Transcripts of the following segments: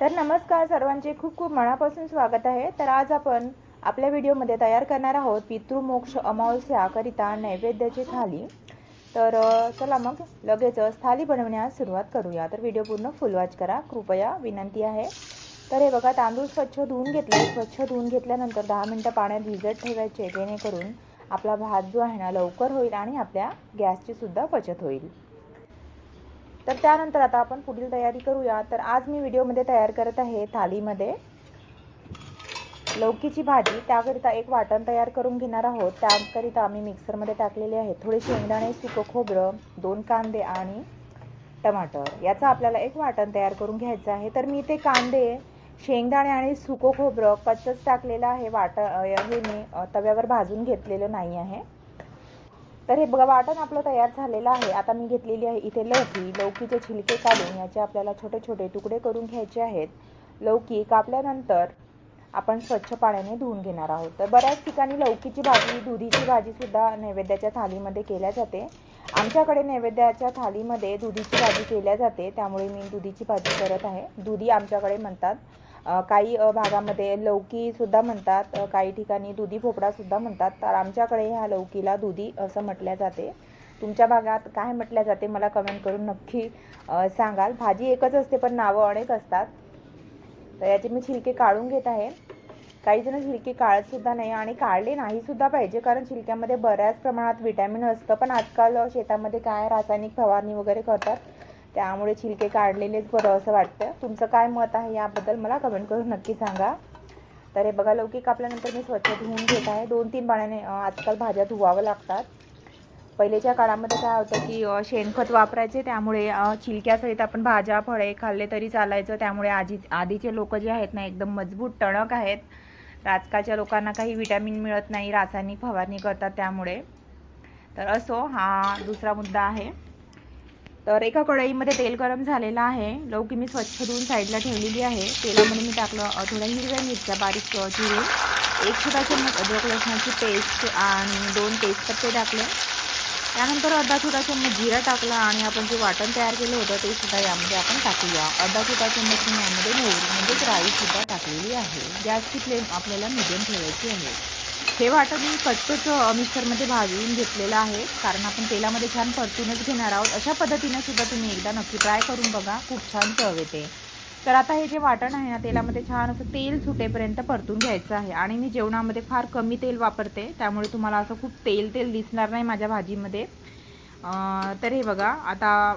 तर नमस्कार सर्वांचे. खूप खूप मनापासून स्वागत आहे. तर आज आपण आपल्या व्हिडिओमध्ये तयार करणार आहोत पितृमोक्ष अमावस्याकरिता नैवेद्याची थाली. तर चला मग लगेचच थाली बनवण्यास सुरुवात करूया. तर व्हिडिओ पूर्ण फुल वॉच करा. कृपया विनंती आहे. तर हे बघा तांदूळ स्वच्छ धुवून घेतले. स्वच्छ धुवून घेतल्यानंतर दहा मिनटं पाण्यात भिजत ठेवायचे. जेणेकरून आपला भात जो आहे ना लवकर होईल आणि आपल्या गॅसची सुद्धा बचत होईल. तर त्यानंतर आता आपण पुढील तयारी करूया. तर आज मी व्हिडिओमध्ये तयार करत आहे थालीमध्ये. लौकीची भाजी त्याकरिता एक वाटण तयार करून घेणार आहोत. त्याकरिता आम्ही मिक्सरमध्ये टाकलेले आहे थोडे शेंगदाणे सुकं खोबरं दोन कांदे आणि टमाटर. याचं आपल्याला एक वाटण तयार करून घ्यायचं आहे. तर मी ते कांदे शेंगदाणे आणि सुकं खोबरं कच्चंच टाकलेलं आहे. वाट हे मी तव्यावर भाजून घेतलेलं नाही आहे. तर हे बघा वाटण आपलं तयार झालेलं आहे. आता मी घेतलेली आहे इथे लौकी. लौकीचे छिलके काढून याचे आपल्याला छोटे छोटे तुकडे करून घ्यायचे आहेत. लौकी कापल्यानंतर आपण स्वच्छ पाण्याने धुवून घेणार आहोत. तर बऱ्याच ठिकाणी लौकीची भाजी दुधीची भाजीसुद्धा नैवेद्याच्या थालीमध्ये केल्या जाते. आमच्याकडे नैवेद्याच्या थालीमध्ये दुधीची भाजी केल्या जाते. त्यामुळे मी दुधीची भाजी करत आहे. दुधी आमच्याकडे म्हणतात काही भागामध्ये लौकीसुद्धा म्हणतात काही ठिकाणी दुधी भोपळासुद्धा म्हणतात. तर आमच्याकडे ह्या लौकीला दुधी असं म्हटल्या जाते. तुमच्या भागात काय म्हटल्या जाते मला कमेंट करून नक्की सांगाल. भाजी एकच असते पण नावं अनेक असतात. तर याचे मी छिलके काढून घेत आहे. काही जण छिलके काढतसुद्धा नाही आणि काढले नाहीसुद्धा पाहिजे कारण छिलक्यामध्ये बऱ्याच प्रमाणात विटॅमिन असतं. पण आजकाल शेतामध्ये काय रासायनिक फवारणी वगैरे करतात? त्यामुळे छिलके काढलेलेच बरं असं वाटतं. तुमचं काय मत आहे याबद्दल मला कमेंट करून नक्की सांगा. तर हे बघा लौकी कापल्यानंतर मी स्वच्छ धुवून घेत आहे. दोन तीन पाण्याने आजकाल भाज्या धुवावं लागतात. पहिलेच्या काळामध्ये काय होतं की शेणखत वापरायचे त्यामुळे छिलक्यासहित आपण भाज्या फळे खाल्ले तरी चालायचं. त्यामुळे आजी आधीचे लोक जे आहेत ना एकदम मजबूत टणक आहेत. तर आजकालच्या लोकांना काही विटॅमिन मिळत नाही रासायनिक फवारणी करतात त्यामुळे. तर असो हा दुसरा मुद्दा आहे. तर एका कढईमध्ये तेल गरम झालेलं आहे. लौकी मी स्वच्छ धुवून साईडला ठेवलेली आहे. तेलामध्ये मी टाकलं थोड्या हिरव्या मिरच्या बारीक अ, चिरून एक छोटा चम्मच अद्रक लसणाची पेस्ट आणि दोन तेजपत्ते टाकले. त्यानंतर अर्धा छोटा चम्मच जिरा टाकला आणि आपण जे वाटण तयार केलं होतं ते सुद्धा यामध्ये आपण टाकूया. अर्धा छोटा चम्मच मी यामध्ये मोहरी म्हणजेच राईसुद्धा टाकलेली आहे. गॅसची फ्लेम आपल्याला मिडियम ठेवायची आहे. हे वाटण मी कच्चंच मिक्सरमध्ये भाजून घेतलेलं आहे. कारण आपण तेलामध्ये छान परतूनच घेणार आहोत. अशा पद्धतीने सुद्धा तुम्ही एकदा नक्की ट्राय करून बघा. खूप छान चव येते. तर आता हे जे वाटण आहे ना तेलामध्ये छान असं तेल सुटेपर्यंत परतून घ्यायचं आहे. आणि मी जेवणामध्ये फार कमी तेल वापरते. त्यामुळे तुम्हाला असं खूप तेल तेल दिसणार नाही माझ्या भाजीमध्ये. तर हे बघा. आता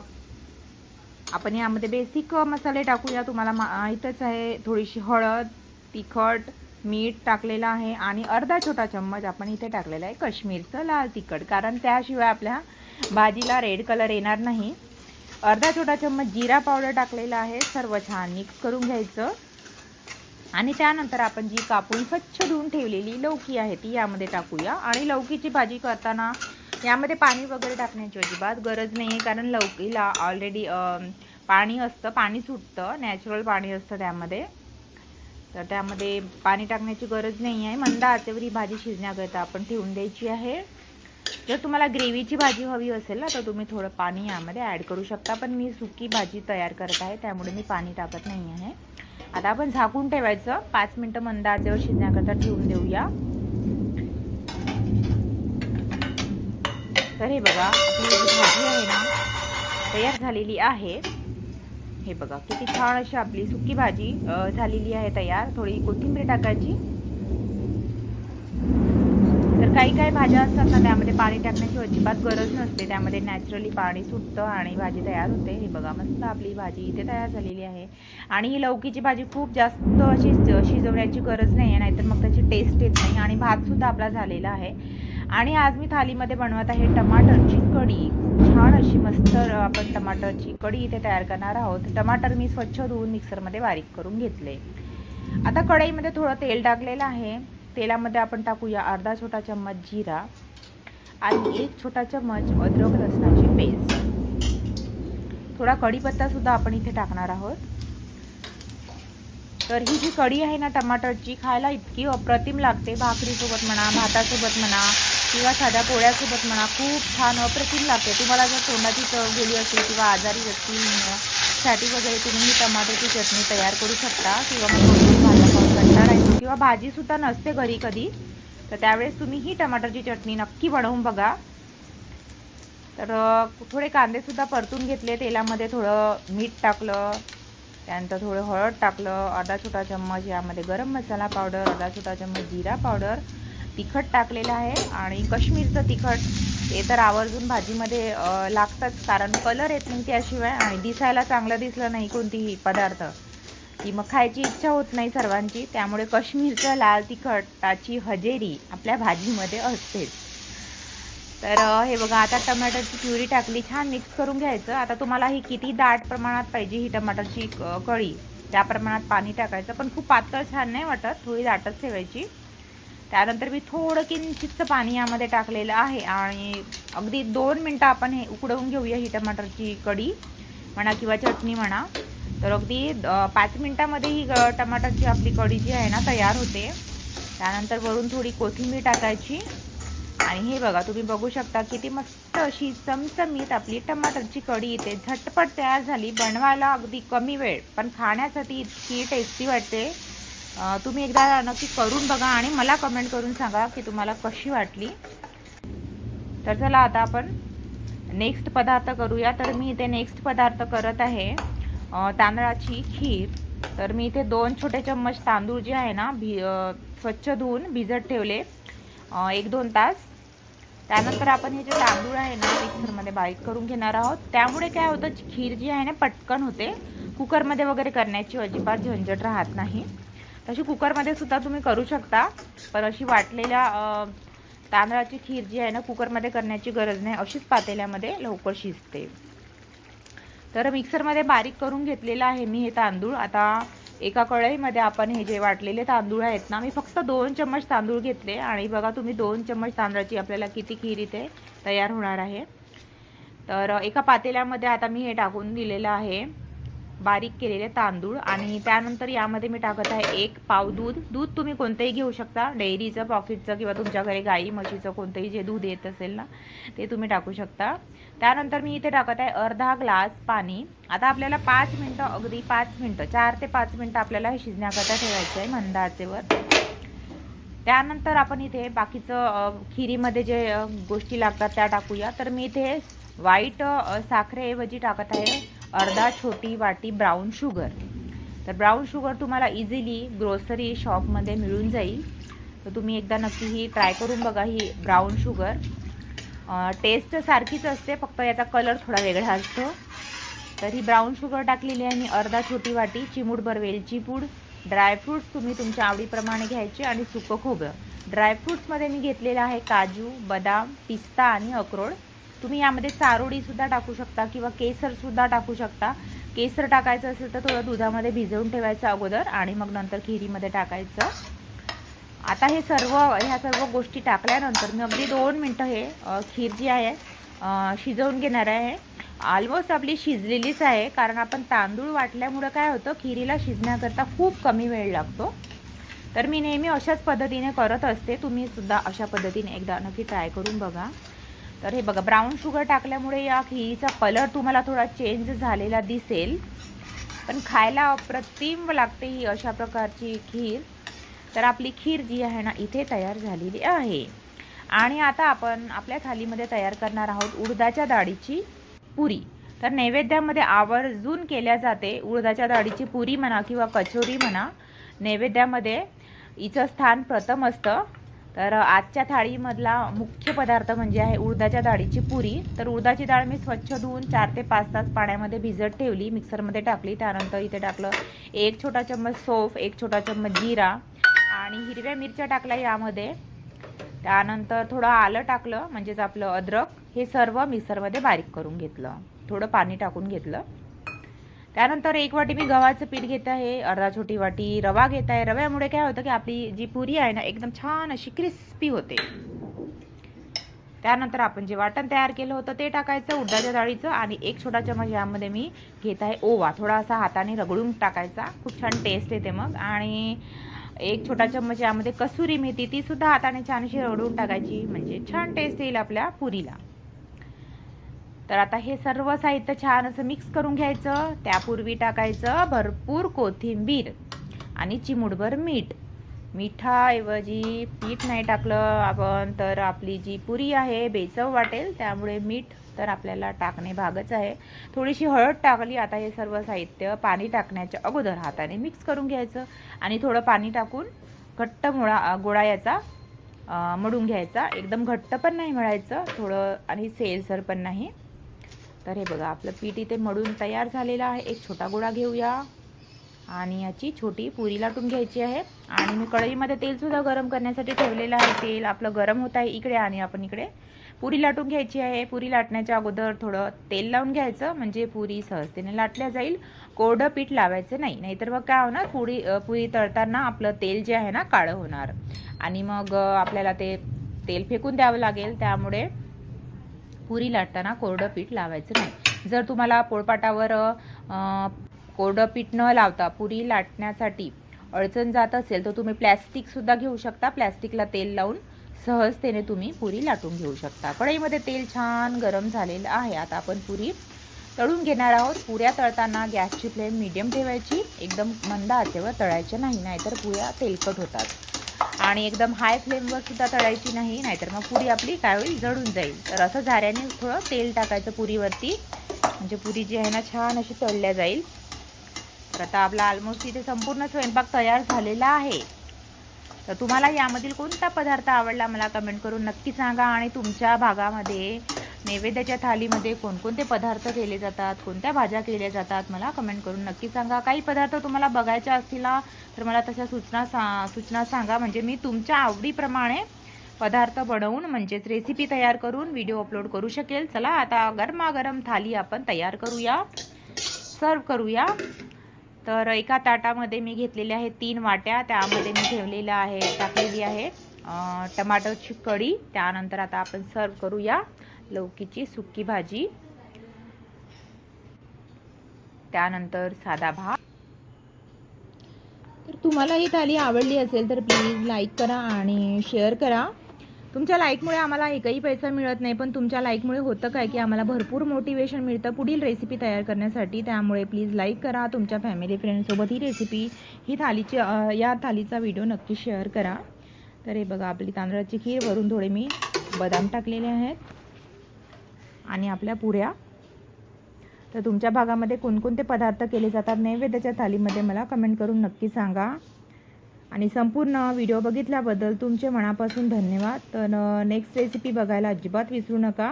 आपण यामध्ये बेसिक मसाले टाकूया. तुम्हाला माहीतच आहे. थोडीशी हळद तिखट मीठ टाकलेलं आहे आणि अर्धा छोटा चम्मच आपण इथे टाकलेला आहे काश्मीरचं लाल तिखट. कारण त्याशिवाय आपल्या भाजीला रेड कलर येणार नाही. अर्धा छोटा चम्मच जिरा पावडर टाकलेला आहे. सर्व छान मिक्स करून घ्यायचं. आणि त्यानंतर आपण जी कापून स्वच्छ धुवून ठेवलेली लौकी आहे ती यामध्ये टाकूया. आणि लौकीची भाजी करताना यामध्ये पाणी वगैरे टाकण्याची अजिबात गरज नाही आहे कारण लौकीला ऑलरेडी पाणी असतं पाणी सुटतं नॅचरल पाणी असतं त्यामध्ये. तर त्यामध्ये पाणी टाकण्याची गरज नाही आहे. मंद आचेवर ही भाजी शिजण्याकरिता आपण ठेवून द्यायची आहे. जर तुम्हाला ग्रेव्हीची भाजी हवी असेल ना तर तुम्ही थोडं पाणी यामध्ये ॲड करू शकता. पण मी सुकी भाजी तयार करत आहे त्यामुळे मी पाणी टाकत नाही आहे. आता आपण झाकून ठेवायचं. पाच मिनटं मंद आचेवर शिजण्याकरता ठेवून देऊया. तर हे बघा आपली भाजी आहे ना तयार झालेली आहे. हे बघा किती छान अशी आपली सुकी भाजी झालेली आहे तयार. थोडी कोथिंबीर टाकायची. तर काही काही भाज्या असतात ना त्यामध्ये पाणी टाकण्याची अजिबात गरज नसते. त्यामध्ये नॅचरली पाणी सुटतं आणि भाजी तयार होते. हे बघा मस्त आपली भाजी इथे तयार झालेली आहे. आणि ही लौकीची भाजी खूप जास्त अशी शिजवण्याची गरज नाही आहे नाहीतर मग त्याची टेस्ट येत नाही. आणि भातसुद्धा आपला झालेला आहे. आणि आज मी थालीमध्ये बनवत आहे टमाटरची कढी. छान अशी मस्त आपण टमाटरची कढी इथे तयार करणार आहोत. टमाटर मी स्वच्छ धुवून मिक्सरमध्ये बारीक करून घेतले. आता कढईमध्ये थोडं तेल टाकलेलं आहे. तेलामध्ये आपण टाकूया अर्धा छोटा चम्मच जिरा आणि एक छोटा चम्मच अद्रक लसणाची पेस्ट. थोडा कढीपत्ता सुद्धा आपण इथे टाकणार आहोत. तर ही जी कढी आहे ना टमाटरची खायला इतकी अप्रतिम लागते. भाकरीसोबत म्हणा भातासोबत म्हणा किंवा साध्या पोळ्यासोबत म्हणा खूप छान अप्रतिम लागते. तुम्हाला जर तोंडाची चव गेली असेल किंवा आजारी व्यक्ती साठी वगैरे तुम्ही ही टमाट्याची चटणी तयार करू शकता किंवा मग रोज भाज्या खाऊन कंटाळा येतो किंवा भाजीसुद्धा नसते घरी कधी तर त्यावेळेस तुम्ही ही टमाटरची चटणी नक्की बनवून बघा. तर थोडे कांदेसुद्धा परतून घेतले तेलामध्ये थोडं मीठ टाकलं त्यानंतर थोडं हळद टाकलं अर्धा छोटा चम्मच यामध्ये गरम मसाला पावडर अर्धा छोटा चम्मच जिरा पावडर तिखट टाकलेलं आहे आणि कश्मीरचं तिखट ते तर आवर्जून भाजीमध्ये लागतंच. कारण कलर येत नाही त्याशिवाय आणि दिसायला चांगलं दिसलं नाही कोणतीही पदार्थ. की मग खायची इच्छा होत नाही सर्वांची. त्यामुळे कश्मीरचं लाल तिखटाची हजेरी आपल्या भाजीमध्ये असतेच. तर हे बघा आता टमाटरची प्युरी टाकली. छान मिक्स करून घ्यायचं. आता तुम्हाला ही किती दाट प्रमाणात पाहिजे ही टमाटरची कळी. कढी त्या प्रमाणात पाणी टाकायचं. पण खूप पातळ छान नाही वाटत. थोडी दाटच ठेवायची. त्यानंतर मी थोडं किंचितचं पाणी यामध्ये टाकलेलं आहे आणि अगदी दोन मिनटं आपण हे उकडवून घेऊया ही टमाटरची कढी म्हणा किंवा चटणी म्हणा. तर अगदी पाच मिनटामध्ये ही ग- टमाटरची आपली कढी जी आहे ना तयार होते. त्यानंतर वरून थोडी कोथिंबीर टाकायची. आणि हे बघा तुम्ही बघू शकता किती मस्त अशी चमचमीत आपली टमाटरची कढी इथे झटपट तयार झाली. बनवायला अगदी कमी वेळ पण खाण्यासाठी इतकी टेस्टी वाटते. तुम्ही एकदा नक्की करून बघा आणि मला कमेंट करून सांगा की तुम्हाला कशी वाटली. तर चला आता आपण नेक्स्ट पदार्थ करूया. तर मी इथे नेक्स्ट पदार्थ करत आहे तांदळाची खीर. तर मी इथे दोन छोटे चम्मच तांदूळ जे आहे ना भि स्वच्छ धुवून भिजत ठेवले. एक दोन तास. त्यानंतर आपण हे जे तांदूळ आहे ना मिक्सरमध्ये बारीक करून घेणार आहोत. त्यामुळे काय होतं खीर जी आहे ना पटकन होते. कुकरमध्ये वगैरे करण्याची अजिबात झंझट राहत नाही. तशी कुकरमध्ये सुद्धा तुम्ही करू शकता पण अशी वाटलेल्या तांदळाची खीर जी आहे ना कुकरमध्ये करण्याची गरज नाही. अशीच पातेल्यामध्ये लवकर शिजते. तर मिक्सरमध्ये बारीक करून घेतलेलं आहे मी हे तांदूळ. आता एका कढईमध्ये आपण हे जे वाटलेले तांदूळ आहेत ना मी फक्त दोन चम्मच तांदूळ घेतले. आणि बघा तुम्ही दोन चम्मच तांदळाची आपल्याला किती खीर इथे तयार होणार आहे. तर एका पातेल्यामध्ये आता मी हे टाकून दिलेलं आहे. बारीक केलेले तांदूळ आणि त्यानंतर यामध्ये मी टाकत आहे एक पाव दूध. दूध तुम्ही कोणतंही घेऊ शकता. डेअरीचं पॉकेटचं किंवा तुमच्या घरी गाई म्हशीचं कोणतंही जे दूध येत असेल ना ते तुम्ही टाकू शकता. त्यानंतर मी इथे टाकत आहे अर्धा ग्लास पाणी. आता आपल्याला पाच मिनटं अगदी पाच मिनटं चार ते पाच मिनटं आपल्याला हे शिजण्याकरता ठेवायचं आहे मंद आचेवर त्यानंतर आपण इथे बाकीचं खिरीमध्ये जे गोष्टी लागतात त्या टाकूया. तर मी इथे व्हाईट साखरेऐवजी टाकत आहे अर्धा छोटी वाटी ब्राऊन शुगर तर ब्राऊन शुगर तुम्हाला इझिली ग्रोसरी शॉपमध्ये मिळून जाईल. तर तुम्ही एकदा नक्की ही ट्राय करून बघा ही ब्राऊन शुगर टेस्ट सारखीच असते फक्त याचा कलर थोडा वेगळा असतो. तर ही ब्राऊन शुगर टाकलेली आहे मी अर्धा छोटी वाटी चिमूटभर वेलची पूड. ड्रायफ्रूट्स तुम्ही तुमच्या आवडीप्रमाणे घ्यायचे आणि सुकं खोबरं. ड्रायफ्रूट्समध्ये मी घेतलेलं आहे काजू बदाम पिस्ता आणि अक्रोड. तुम्ही यामध्ये चारोळीसुद्धा टाकू शकता किंवा केसरसुद्धा टाकू शकता. केसर टाकायचं असेल तर थोडं दुधामध्ये भिजवून ठेवायचं अगोदर आणि मग नंतर खिरीमध्ये टाकायचं. आता हे सर्व ह्या सर्व गोष्टी टाकल्यानंतर मी अगदी दोन मिनटं हे खीर जी आहे शिजवून घेणार आहे. ऑलमोस्ट आपली शिजलेलीच आहे कारण आपण तांदूळ वाटल्यामुळं काय होतं खिरीला शिजण्याकरता खूप कमी वेळ लागतो. तर मी नेहमी अशाच पद्धतीने करत असते. तुम्ही सुद्धा अशा पद्धतीने एकदा नक्की ट्राय करून बघा. तर हे बघा ब्राऊन शुगर टाकल्यामुळे या खिरीचा कलर तुम्हाला थोडा चेंज झालेला दिसेल. पण खायला अप्रतिम लागते ही अशा प्रकारची खीर. तर आपली खीर जी आहे ना इथे तयार झालेली आहे. आणि आता आपण आपल्या थालीमध्ये तयार करणार आहोत उडदाच्या डाळीची पुरी. तर नैवेद्यामध्ये आवर्जून केल्या जाते उडदाच्या डाळीची पुरी म्हणा किंवा कचोरी म्हणा. नैवेद्यामध्ये हिचं स्थान प्रथम असतं. तर आजच्या थाळीमधला मुख्य पदार्थ म्हणजे आहे उडदाच्या डाळीची पुरी. तर उडदाची डाळ मी स्वच्छ धुवून चार ते पाच तास पाण्यामध्ये भिजत ठेवली. मिक्सरमध्ये टाकली. त्यानंतर इथे टाकलं एक छोटा चम्मच सोफ एक छोटा चम्मच जिरा आणि हिरव्या मिरच्या टाकल्या यामध्ये. त्यानंतर थोडं आलं टाकलं म्हणजेच आपलं अद्रक. हे सर्व मिक्सरमध्ये बारीक करून घेतलं. थोडं पाणी टाकून घेतलं. त्यानंतर एक वाटी मी गव्हाचं पीठ घेत आहे अर्धा छोटी वाटी रवा घेत आहे. रव्यामुळे काय होतं की आपली जी पुरी आहे ना एकदम छान अशी क्रिस्पी होते. त्यानंतर आपण जे वाटण तयार केलं होतं ते टाकायचं उडदाच्या डाळीचं आणि एक छोटा चमच यामध्ये मी घेत आहे ओवा. थोडासा हाताने रगडून टाकायचा. खूप छान टेस्ट येते मग. आणि एक छोटा चम्मच यामध्ये कसुरी मेथी ती सुद्धा हाताने छानशी रगडून टाकायची. म्हणजे छान टेस्ट येईल आपल्या पुरीला. तर आता हे सर्व साहित्य छान असं मिक्स करून घ्यायचं. त्यापूर्वी टाकायचं भरपूर कोथिंबीर आणि चिमुडभर मीठ. मिठाऐवजी पीठ नाही टाकलं आपण तर आपली जी पुरी आहे बेचव वाटेल त्यामुळे मीठ तर आपल्याला टाकणे भागच आहे. थोडीशी हळद टाकली आता हे सर्व साहित्य पाणी टाकण्याच्या अगोदर हाताने मिक्स करून घ्यायचं. आणि थोडं पाणी टाकून घट्ट मुळा गोळा याचा मळून घ्यायचा. एकदम घट्ट पण नाही मळायचं थोडं आणि सेलसर पण नाही. तर हे बघा आपलं पीठ इथे मळून तयार झालेलं आहे. एक छोटा गोळा घेऊया. आणि याची छोटी पुरी लाटून घ्यायची आहे. आणि मी कढईमध्ये तेलसुद्धा गरम करण्यासाठी ठेवलेलं आहे. तेल आपलं गरम होत आहे इकडे आणि आपण इकडे पुरी लाटून घ्यायची आहे. पुरी लाटण्याच्या अगोदर थोडं तेल लावून घ्यायचं म्हणजे पुरी सहजतेने लाटल्या जाईल. कोरडं पीठ लावायचं नाही. नाहीतर मग काय होणार? पुरी पुरी तळताना आपलं तेल जे आहे ना काळं होणार. आणि मग आपल्याला ते तेल फेकून द्यावं लागेल. त्यामुळे पुरी लाटताना कोरडं पीठ लावायचं नाही. जर तुम्हाला पोळपाटावर कोरडं पीठ न लावता पुरी लाटण्यासाठी अडचण जात असेल तर तुम्ही प्लॅस्टिकसुद्धा घेऊ शकता. प्लॅस्टिकला तेल लावून सहजतेने तुम्ही पुरी लाटून घेऊ शकता. कढईमध्ये तेल छान गरम झालेलं आहे. आता आपण पुरी तळून घेणार आहोत. पुऱ्या तळताना गॅसची फ्लेम मीडियम ठेवायची. एकदम मंद आचेवर तळायच्या नाही नाहीतर पुऱ्या तेलकट होतात. आणि एकदम हाय फ्लेमवर सुद्धा तळायची नाही नाहीतर मग पुरी आपली काय होईल जळून जाईल. तर असं झाऱ्याने थोडं तेल टाकायचं पुरीवरती. म्हणजे पुरी जी आहे ना छान अशी तळल्या जाईल. तर आता आपला ऑलमोस्ट इथे संपूर्ण स्वयंपाक तयार झालेला आहे. तर तुम्हाला यामधील कोणता पदार्थ आवडला मला कमेंट करून नक्की सांगा. आणि तुमच्या भागामध्ये नैवेद्याच्या थालीमध्ये कोणकोणते पदार्थ केले जातात कोणत्या भाज्या केल्या जातात मला कमेंट करून नक्की सांगा. काही पदार्थ तुम्हाला बघायच्या असतील तर मला तशा सूचना सा सूचना सांगा. म्हणजे मी तुमच्या आवडीप्रमाणे पदार्थ बनवून म्हणजेच रेसिपी तयार करून व्हिडिओ अपलोड करू शकेल. चला आता गरमागरम थाली आपण तयार करूया. सर्व करूया. तर एका ताटामध्ये मी घेतलेल्या आहेत तीन वाट्या. त्यामध्ये मी ठेवलेलं आहे टाकलेली आहे टमाटोची टमाटरची कढी. त्यानंतर आता आपण सर्व करूया लौकीची सुकी भाजी. त्यानंतर साधा भात. तर तुम्हाला ही थाली आवडली असेल तर प्लीज लाईक करा आणि शेअर करा. तुमच्या लाईकमुळे आम्हाला एकही पैसा मिळत नाही पण तुमच्या लाईकमुळे होतं काय की आम्हाला भरपूर मोटिवेशन मिळतं पुढील रेसिपी तयार करण्यासाठी. त्यामुळे प्लीज लाईक करा तुमच्या फॅमिली फ्रेंडसोबत ही रेसिपी ही थालीची या थालीचा व्हिडिओ नक्की शेअर करा. तर हे बघा आपली तांदळाची खीर वरून थोडे मी बदाम टाकलेले आहेत. आणि आपल्या पुऱ्या. तर तुमच्या भागामध्ये कोणकोणते पदार्थ केले जातात नैवेद्याच्या थालीमध्ये मला कमेंट करून नक्की सांगा. आणि संपूर्ण व्हिडिओ बघितल्याबद्दल तुमचे मनापासून धन्यवाद. तर नेक्स्ट रेसिपी बघायला अजिबात विसरू नका.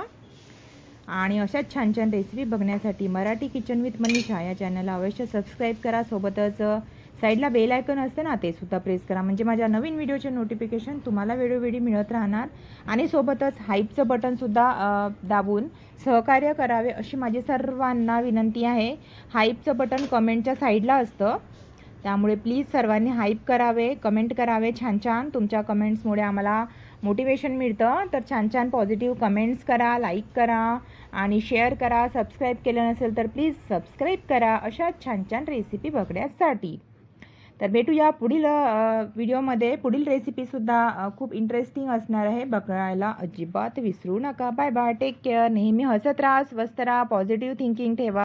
आणि अशाच छान छान रेसिपी बघण्यासाठी मराठी किचन विथ मनीषा या चॅनलला अवश्य सबस्क्राईब करा. सोबतच साईडला बेल आयकन असते ना ते सुद्धा प्रेस करा. म्हणजे माझ्या नवीन व्हिडिओचे नोटिफिकेशन तुम्हाला वेळोवेळी मिळत राहणार. आणि सोबतच हाईपचं बटनसुद्धा दाबून सहकार्य करावे अशी माझी सर्वांना विनंती आहे. हाईपचं बटन कमेंटच्या साईडला असतं. त्यामुळे प्लीज सर्वांनी हाईप करावे कमेंट करावे छान छान. तुमच्या कमेंट्समुळे आम्हाला मोटिवेशन मिळतं. तर छान छान पॉझिटिव्ह कमेंट्स करा लाईक करा आणि शेअर करा. सबस्क्राईब केलं नसेल तर प्लीज सबस्क्राईब करा. अशा छान छान रेसिपी बघण्यासाठी. तर भेटूया पुढील व्हिडिओमध्ये. पुढील रेसिपीसुद्धा खूप इंटरेस्टिंग असणार आहे. बघायला अजिबात विसरू नका. बाय बाय टेक केअर नेहमी हसत राहा स्वस्त राहा पॉझिटिव्ह थिंकिंग ठेवा.